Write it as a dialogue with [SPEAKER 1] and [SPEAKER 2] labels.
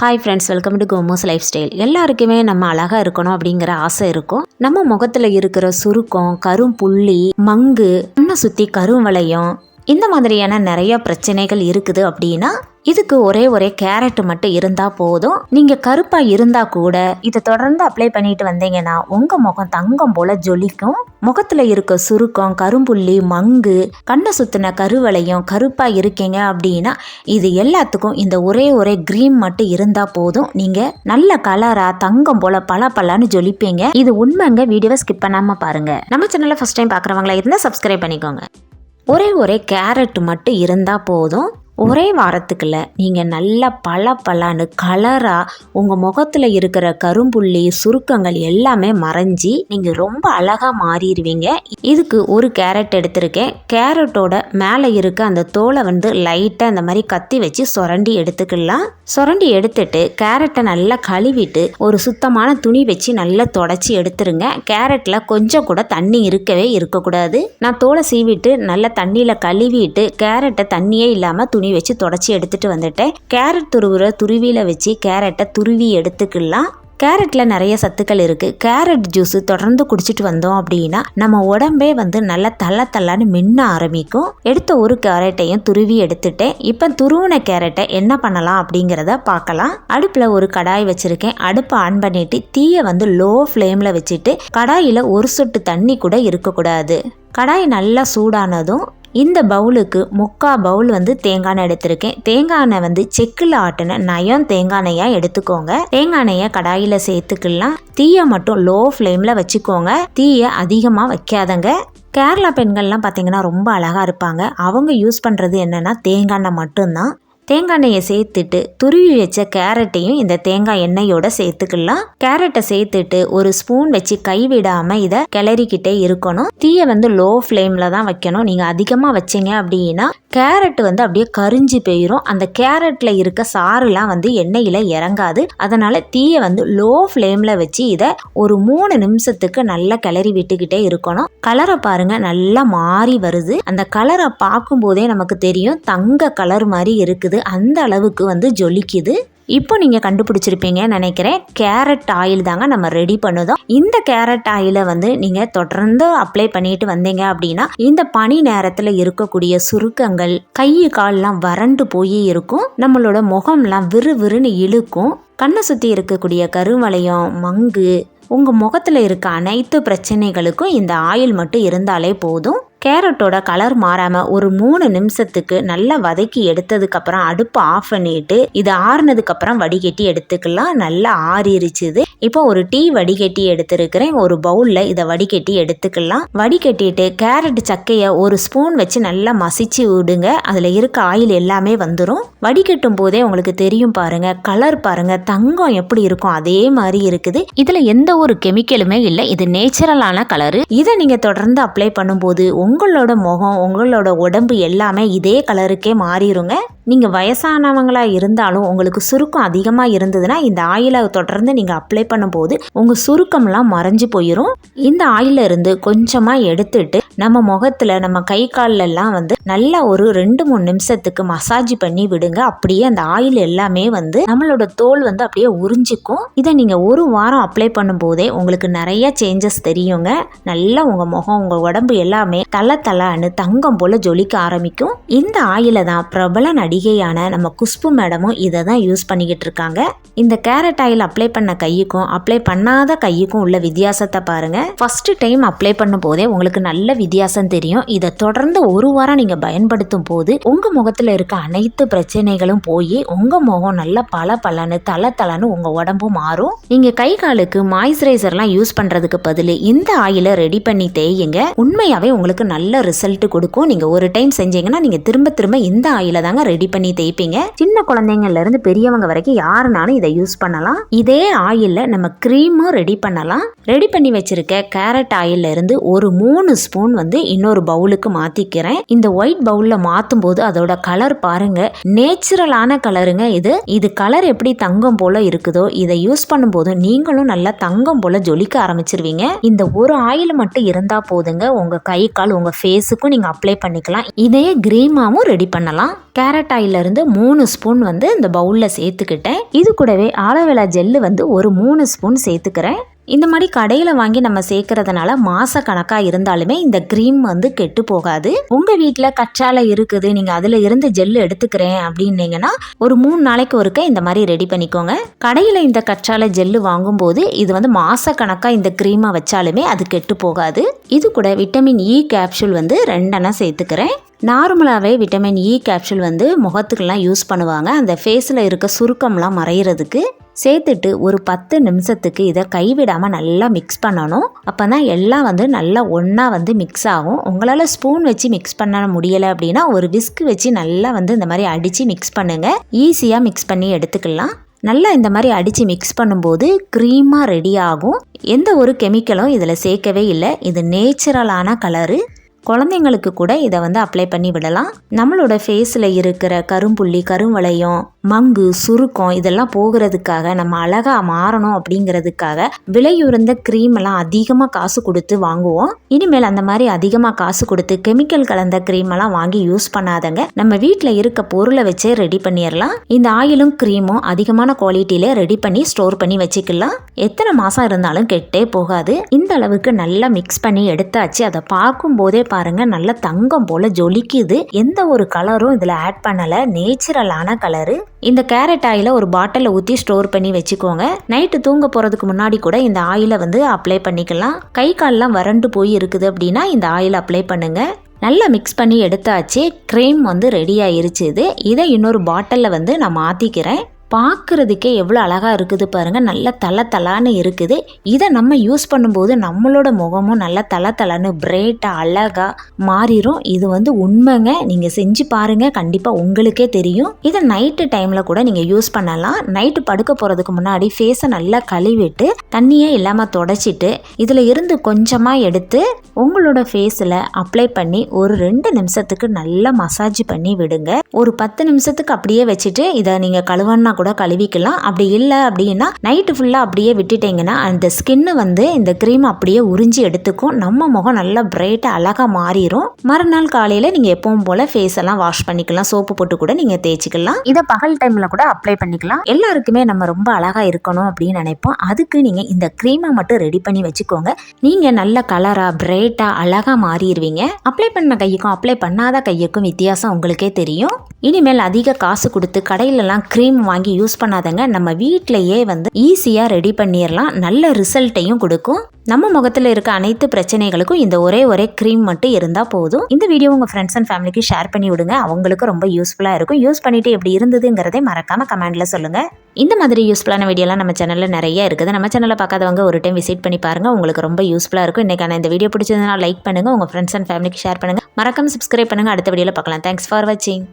[SPEAKER 1] Hi friends welcome to Komo's lifestyle எல்லாருக்குமே நம்ம அழகாக இருக்கணும் அப்படிங்கிற ஆசை இருக்கும். நம்ம முகத்தில் இருக்கிற சுருக்கம் கரும்புள்ளி மங்கு கண்ணை சுற்றி கரும் வளையம் இந்த மாதிரியான நிறைய பிரச்சனைகள் இருக்குது அப்படின்னா இதுக்கு ஒரே ஒரே கேரட் மட்டும் இருந்தால் போதும். நீங்கள் கருப்பாக இருந்தால் கூட இதை தொடர்ந்து அப்ளை பண்ணிட்டு வந்தீங்கன்னா உங்கள் முகம் தங்கம் போல் ஜொலிக்கும். முகத்தில் இருக்க சுருக்கம் கரும்புள்ளி மங்கு கண்ணை சுத்தின கருவளையம் கருப்பாக இருக்கீங்க அப்படின்னா இது எல்லாத்துக்கும் இந்த ஒரே ஒரே க்ரீம் மட்டும் இருந்தால் போதும். நீங்கள் நல்ல கலராக தங்கம் போல் பல பலன்னு ஜொலிப்பீங்க. இது உண்மைங்க வீடியோவை ஸ்கிப் பண்ணாமல் பாருங்கள் நம்ம சேனலை ஃபஸ்ட் டைம் பார்க்குறவங்களா இருந்தால் சப்ஸ்கிரைப் பண்ணிக்கோங்க. ஒரே ஒரே கேரட் மட்டும் இருந்தால் போதும். ஒரே வாரத்துக்குள்ள நீங்கள் நல்ல பல பலான்னு கலராக உங்கள் முகத்தில் இருக்கிற கரும்புள்ளி சுருக்கங்கள் எல்லாமே மறைஞ்சி நீங்கள் ரொம்ப அழகாக மாறிடுவீங்க இதுக்கு ஒரு கேரட் எடுத்திருக்கேன். கேரட்டோட மேலே இருக்க அந்த தோலை வந்து லைட்டாக இந்த மாதிரி கத்தி வச்சு சுரண்டி எடுத்துக்கலாம். சுரண்டி எடுத்துட்டு கேரட்டை நல்லா கழுவிட்டு ஒரு சுத்தமான துணி வச்சு நல்லா தொடச்சி எடுத்துருங்க. கேரட்டில் கொஞ்சம் கூட தண்ணி இருக்கவே இருக்கக்கூடாது. நான் தோலை சீவிட்டு நல்லா தண்ணியில் கழுவிட்டு கேரட்டை தண்ணியே இல்லாமல் துணி வச்சு தொடச்சி எடுத்துட்டு வந்துட்டேன். கேரட் துருவுற துருவியில் வச்சு கேரட்டை துருவி எடுத்துக்கலாம். கேரட்டில் நிறைய சத்துக்கள் இருக்குது கேரட் ஜூஸ் தொடர்ந்து குடிச்சிட்டு வந்தோம் அப்படின்னா நம்ம உடம்பே வந்து நல்லா தள்ள தள்ளான்னு மின்ன ஆரம்பிக்கும். எடுத்த ஒரு கேரட்டையும் துருவி எடுத்துட்டேன். இப்போ துருவின கேரட்டை என்ன பண்ணலாம் அப்படிங்கிறத பார்க்கலாம். அடுப்பில் ஒரு கடாய் வச்சுருக்கேன். அடுப்பை ஆன் பண்ணிவிட்டு தீயை வந்து லோ ஃப்ளேமில் வச்சுட்டு கடாயில் ஒரு சொட்டு தண்ணி கூட இருக்கக்கூடாது. கடாய் நல்லா சூடானதும் இந்த பவுலுக்கு முக்கா பவுல் வந்து தேங்காய் எண்ணெய் எடுத்திருக்கேன். தேங்காய் எண்ணெய் வந்து செக்கில் ஆட்டின நயம் தேங்காய் எண்ணெயாக எடுத்துக்கோங்க. தேங்காய் எண்ணெயை கடாயில் சேர்த்துக்கலாம். தீயை மட்டும் லோ ஃப்ளேமில் வச்சுக்கோங்க. தீயை அதிகமாக வைக்காதங்க. கேரளா பெண்கள்லாம் பார்த்தீங்கன்னா ரொம்ப அழகாக இருப்பாங்க. அவங்க யூஸ் பண்ணுறது என்னென்னா தேங்காய் எண்ணெய் மட்டும்தான். தேங்காய் எண்ணெயை சேர்த்துட்டு துருவி வச்ச கேரட்டையும் இந்த தேங்காய் எண்ணெயோட சேர்த்துக்கலாம். கேரட்டை சேர்த்துட்டு ஒரு ஸ்பூன் வச்சு கைவிடாமல் இதை கிளறிக்கிட்டே இருக்கணும். தீயை வந்து லோ ஃப்ளேமில் தான் வைக்கணும். நீங்கள் அதிகமாக வச்சீங்க அப்படின்னா கேரட் வந்து அப்படியே கரிஞ்சு போயிடும் அந்த கேரட்டில் இருக்க சாறுலாம் வந்து எண்ணெயில் இறங்காது. அதனால் தீயை வந்து லோ ஃப்ளேமில் வச்சு இதை ஒரு மூணு நிமிஷத்துக்கு நல்லா கிளறி விட்டுக்கிட்டே இருக்கணும். கலரை பாருங்கள் நல்லா மாறி வருது. அந்த கலரை பார்க்கும்போதே நமக்கு தெரியும் தங்க கலர் மாதிரி இருக்குது. அந்த அளவுக்கு வந்து ஜொலிக்குது. இப்போ நீங்கள் கண்டுபிடிச்சிருப்பீங்கன்னு நினைக்கிறேன். கேரட் ஆயில் தாங்க நம்ம ரெடி பண்ணுதோம். இந்த கேரட் ஆயிலை வந்து நீங்கள் தொடர்ந்து அப்ளை பண்ணிட்டு வந்தீங்க அப்படின்னா இந்த பனி நேரத்தில் இருக்கக்கூடிய சுருக்கங்கள் கை கால்லாம் வறண்டு போய் இருக்கும். நம்மளோட முகம்லாம் விறு விறுன்னு இழுக்கும். கண்ணை சுற்றி இருக்கக்கூடிய கருவளையம் மங்கு உங்கள் முகத்தில் இருக்க அனைத்து பிரச்சனைகளுக்கும் இந்த ஆயில் மட்டும் இருந்தாலே போதும். கேரட்டோட கலர் மாறாமல் ஒரு மூணு நிமிஷத்துக்கு நல்லா வதக்கி எடுத்ததுக்கப்புறம் அடுப்பு ஆஃப் பண்ணிட்டு இது ஆறுனதுக்கப்புறம் வடிகட்டி எடுத்துக்கலாம். நல்லா ஆறிருச்சுது. இப்போ ஒரு டீ வடிகட்டி எடுத்துருக்கிறேன். ஒரு பவுலில் இதை வடிகட்டி எடுத்துக்கலாம். வடிகட்டிட்டு கேரட் சக்கையை ஒரு ஸ்பூன் வச்சு நல்லா மசிச்சு விடுங்க. அதில் இருக்க ஆயில் எல்லாமே வந்துடும் வடிகட்டும் போதே உங்களுக்கு தெரியும் பாருங்கள் கலர் பாருங்கள் தங்கம் எப்படி இருக்கும்? அதே மாதிரி இருக்குது. இதில் எந்த ஒரு கெமிக்கலுமே இல்லை. இது நேச்சுரலான கலரு இதை நீங்கள் தொடர்ந்து அப்ளை பண்ணும்போது உங்களோட முகம் உங்களோட உடம்பு எல்லாமே இதே கலருக்கே மாறிடுங்க நீங்கள் வயசானவங்களாக இருந்தாலும் உங்களுக்கு சுருக்கம் அதிகமாக இருந்ததுன்னா இந்த ஆயிலை தொடர்ந்து நீங்கள் அப்ளை பண்ணும்போது உங்கள் சுருக்கம்லாம் மறைஞ்சு போயிடும் இந்த ஆயில இருந்து கொஞ்சமாக எடுத்துட்டு நம்ம முகத்தில் நம்ம கை கால்லெல்லாம் வந்து நல்லா ஒரு ரெண்டு மூணு நிமிஷத்துக்கு மசாஜ் பண்ணி விடுங்க. அப்படியே அந்த ஆயில் எல்லாமே வந்து நம்மளோட தோல் வந்து அப்படியே உறிஞ்சிக்கும். இதை நீங்கள் ஒரு வாரம் அப்ளை பண்ணும்போதே உங்களுக்கு நிறைய சேஞ்சஸ் தெரியுங்க. நல்லா உங்கள் முகம் உங்கள் உடம்பு எல்லாமே தலை தலான்னு தங்கம் போல் ஜொலிக்க ஆரம்பிக்கும். இந்த ஆயிலை தான் பிரபல நடிகையான நம்ம குஷ்பு மேடமும் இதை தான் யூஸ் பண்ணிக்கிட்டு இருக்காங்க. இந்த கேரட் ஆயில் அப்ளை பண்ண கையுக்கும் அப்ளை பண்ணாத கையுக்கும் உள்ள வித்தியாசத்தை பாருங்க. ஃபர்ஸ்ட் டைம் அப்ளை பண்ணும் போதே உங்களுக்கு நல்ல வித்தியாசம் தெரியும். இதை தொடர்ந்து ஒரு வாரம் நீங்க பயன்படுத்தும் போது உங்க முகத்துல இருக்க அனைத்து பிரச்சனைகளும் போய் உங்க முகம் நல்ல பல பலன்னு தலை தலன்னு உங்க உடம்பும் மாறும். நீங்க கை காலுக்கு மாய்ஸ்சரைசர்லாம் யூஸ் பண்றதுக்கு பதில் இந்த ஆயிலை ரெடி பண்ணி தேயுங்க. உண்மையாவே உங்களுக்கு நல்ல ரிசல்ட் கொடுக்கும். நீங்க ஒரு டைம் செஞ்சீங்கன்னா நீங்க திரும்ப திரும்ப இந்த ஆயிலை தாங்க ரெடி பண்ணி தேய்ப்பீங்க. சின்ன குழந்தைங்கள்ல இருந்து பெரியவங்க வரைக்கும் யாருனாலும் இதை யூஸ் பண்ணலாம். இதே ஆயில்ல நம்ம க்ரீமும் ரெடி பண்ணலாம். ரெடி பண்ணி வச்சிருக்க கேரட் ஆயில்ல இருந்து ஒரு மூணு ஸ்பூன் வந்து இன்னொரு பவுலுக்கு மாத்திக்கிறேன். இந்த ஒயிட் பவுல்ல மாத்தும் போது அதோட கலர் பாருங்க. நேச்சுரலான கலருங்க இது. இது கலர் எப்படி தங்கம் போல இருக்குதோ இதை யூஸ் பண்ணும்போது நீங்களும் நல்லா தங்கம் போல ஜொலிக்க ஆரம்பிச்சிருவீங்க. இந்த ஒரு ஆயில் மட்டும் இருந்தா போதுங்க. உங்க கை கால் உங்கள் ஃபேஸுக்கும் நீங்கள் அப்ளை பண்ணிக்கலாம். இதையே கிரீமாவும் ரெடி பண்ணலாம். கேரட் ஆயிலிருந்து மூணு ஸ்பூன் வந்து இந்த பவுலில் சேர்த்துக்கிட்டேன். இது கூடவே ஆலோவேலா ஜெல்லு வந்து ஒரு மூணு ஸ்பூன் சேர்த்துக்கிறேன். இந்த மாதிரி கடையில் வாங்கி நம்ம சேர்க்கறதுனால மாச கணக்காக இருந்தாலுமே இந்த க்ரீம் வந்து கெட்டு போகாது. உங்கள் வீட்டில் கச்சால இருக்குது நீங்கள் அதில் இருந்து ஜெல் எடுத்துக்கிறேன் அப்படின்னீங்கன்னா ஒரு மூணு நாளைக்கு ஒருக்க இந்த மாதிரி ரெடி பண்ணிக்கோங்க. கடையில் இந்த கற்றாழை ஜெல்லு வாங்கும்போது இது வந்து மாச கணக்காக இந்த க்ரீமை வச்சாலுமே அது கெட்டு போகாது. இது கூட விட்டமின் இ கேப்சூல் வந்து ரெண்டெண்ணா சேர்த்துக்கிறேன். நார்மலாகவே விட்டமின் இ கேப்சூல் வந்து முகத்துக்கெல்லாம் யூஸ் பண்ணுவாங்க. அந்த ஃபேஸில் இருக்க சுருக்கம்லாம் மறையிறதுக்கு சேர்த்துட்டு ஒரு பத்து நிமிஷத்துக்கு இதை கைவிடாமல் நல்லா மிக்ஸ் பண்ணணும். அப்போ தான் எல்லாம் வந்து நல்லா ஒன்றா வந்து மிக்ஸ் ஆகும். உங்களால் ஸ்பூன் வச்சு மிக்ஸ் பண்ண முடியலை அப்படின்னா ஒரு விஸ்க் வச்சு நல்லா வந்து இந்த மாதிரி அடித்து மிக்ஸ் பண்ணுங்கள் ஈஸியாக மிக்ஸ் பண்ணி எடுத்துக்கலாம். நல்லா இந்த மாதிரி அடித்து மிக்ஸ் பண்ணும்போது க்ரீமாக ரெடி ஆகும். எந்த ஒரு கெமிக்கலும் இதில் சேர்க்கவே இல்லை. இது நேச்சுரலான கலரு குழந்தைங்களுக்கு கூட இதை வந்து அப்ளை பண்ணி விடலாம். நம்மளோட ஃபேஸில் இருக்கிற கரும்புள்ளி கருவளையம் மங்கு சுருக்கம் இதெல்லாம் போகிறதுக்காக நம்ம அழகாக மாறணும் அப்படிங்கிறதுக்காக விலையுறந்த க்ரீம் எல்லாம் அதிகமாக காசு கொடுத்து வாங்குவோம். இனிமேல் அந்த மாதிரி அதிகமாக காசு கொடுத்து கெமிக்கல் கலந்த க்ரீம் எல்லாம் வாங்கி யூஸ் பண்ணாதங்க. நம்ம வீட்டில் இருக்க பொருளை வச்சே ரெடி பண்ணிடலாம் இந்த ஆயிலும் க்ரீமும் அதிகமான குவாலிட்டியில ரெடி பண்ணி ஸ்டோர் பண்ணி வச்சுக்கலாம். எத்தனை மாதம் இருந்தாலும் கெட்டே போகாது. இந்த அளவுக்கு நல்லா மிக்ஸ் பண்ணி எடுத்தாச்சு. அதை பார்க்கும் போதே பாருங்க நல்ல தங்கம் போல ஜொலிக்குது. எந்த ஒரு கலரும் இதில் ஆட் பண்ணலை. நேச்சுரலான கலரு இந்த கேரட் ஆயிலை ஒரு பாட்டிலில் ஊற்றி ஸ்டோர் பண்ணி வச்சுக்கோங்க. நைட்டு தூங்க போகிறதுக்கு முன்னாடி கூட இந்த ஆயிலை வந்து அப்ளை பண்ணிக்கலாம். கை கால்லாம் வறண்டு போய் இருக்குது அப்படின்னா இந்த ஆயில் அப்ளை பண்ணுங்க. நல்லா மிக்ஸ் பண்ணி எடுத்தாச்சு. க்ரீம் வந்து ரெடி ஆயிருச்சு இது. இதை இன்னொரு பாட்டிலில் வந்து நான் மாற்றிக்கிறேன் பார்க்குறதுக்கே எவ்வளோ அழகாக இருக்குது பாருங்கள் நல்ல தலை தலான்னு இருக்குது. இதை நம்ம யூஸ் பண்ணும்போது நம்மளோட முகமும் நல்ல தலை தலான்னு பிரைட்டாக அழகாக மாறிடும் இது வந்து உண்மைங்க. நீங்கள் செஞ்சு பாருங்கள் கண்டிப்பாக உங்களுக்கே தெரியும். இதை நைட்டு டைமில் கூட நீங்கள் யூஸ் பண்ணலாம். நைட்டு படுக்க போகிறதுக்கு முன்னாடி ஃபேஸை நல்லா கழுவிட்டு தண்ணியே இல்லாமல் தொடச்சிட்டு இதில் இருந்து கொஞ்சமாக எடுத்து உங்களோட ஃபேஸில் அப்ளை பண்ணி ஒரு ரெண்டு நிமிஷத்துக்கு நல்லா மசாஜ் பண்ணி விடுங்க. ஒரு பத்து நிமிஷத்துக்கு அப்படியே வச்சுட்டு இதை நீங்கள் கழுவன்னா கூட கழுவிக்கலாம். அப்படி இல்லை அப்படின்னா நைட்டு ஃபுல்லாக அப்படியே விட்டுட்டீங்கன்னா அந்த ஸ்கின்னு வந்து இந்த க்ரீம் அப்படியே உறிஞ்சி எடுத்துக்கும். நம்ம முகம் நல்லா பிரைட்டாக அழகாக மாறிடும் மறுநாள் காலையில் நீங்கள் எப்பவும் போல் ஃபேஸ் எல்லாம் வாஷ் பண்ணிக்கலாம். சோப்பு போட்டு கூட நீங்கள் தேய்ச்சிக்கலாம். இதை பகல் டைமில் கூட அப்ளை பண்ணிக்கலாம். எல்லாருக்குமே நம்ம ரொம்ப அழகாக இருக்கணும் அப்படின்னு நினைப்போம். அதுக்கு நீங்கள் இந்த க்ரீமை மட்டும் ரெடி பண்ணி வச்சுக்கோங்க. நீங்கள் நல்ல கலராக பிரைட்டாக அழகாக மாறிடுவீங்க அப்ளை பண்ண கைக்கும் அப்ளை பண்ணாத கைக்கும் வித்தியாசம் உங்களுக்கே தெரியும். இனிமேல் அதிக காசு கொடுத்து கடையிலலாம் க்ரீம் வாங்கி யூஸ் பண்ணாதங்க. நம்ம வீட்டிலையே வந்து ஈஸியாக ரெடி பண்ணிடலாம் நல்ல ரிசல்ட்டையும் கொடுக்கும். நம்ம முகத்தில் இருக்க அனைத்து பிரச்சனைகளுக்கும் இந்த ஒரே ஒரே க்ரீம் மட்டும் இருந்தால் போதும். இந்த வீடியோ உங்கள் ஃப்ரெண்ட்ஸ் அண்ட் ஃபேமிலிக்கு ஷேர் பண்ணி விடுங்க. அவங்களுக்கு ரொம்ப யூஸ்ஃபுல்லாக இருக்கும். யூஸ் பண்ணிட்டு எப்படி இருந்ததுங்கிறதை மறக்காமல் கமெண்ட்டில் சொல்லுங்கள் இந்த மாதிரி யூஸ்ஃபுல்லான வீடியோலாம் நம்ம சேனலில் நிறைய இருக்குது. நம்ம சேனலில் பார்க்காதவங்க ஒரு டைம் விசிட் பண்ணி பாருங்கள் உங்களுக்கு ரொம்ப யூஸ்ஃபுல்லாக இருக்கும். இன்றைக்கான இந்த வீடியோ பிடிச்சதுனா லைக் பண்ணுங்கள் உங்கள் ஃப்ரெண்ட்ஸ் அண்ட் ஃபேமிலிக்கு ஷேர் பண்ணுங்கள் மறக்காமல் சப்ஸ்கிரைப் பண்ணுங்கள் அடுத்த வீடியோவில் பார்க்கலாம். தேங்க்ஸ் ஃபார் வாட்சிங்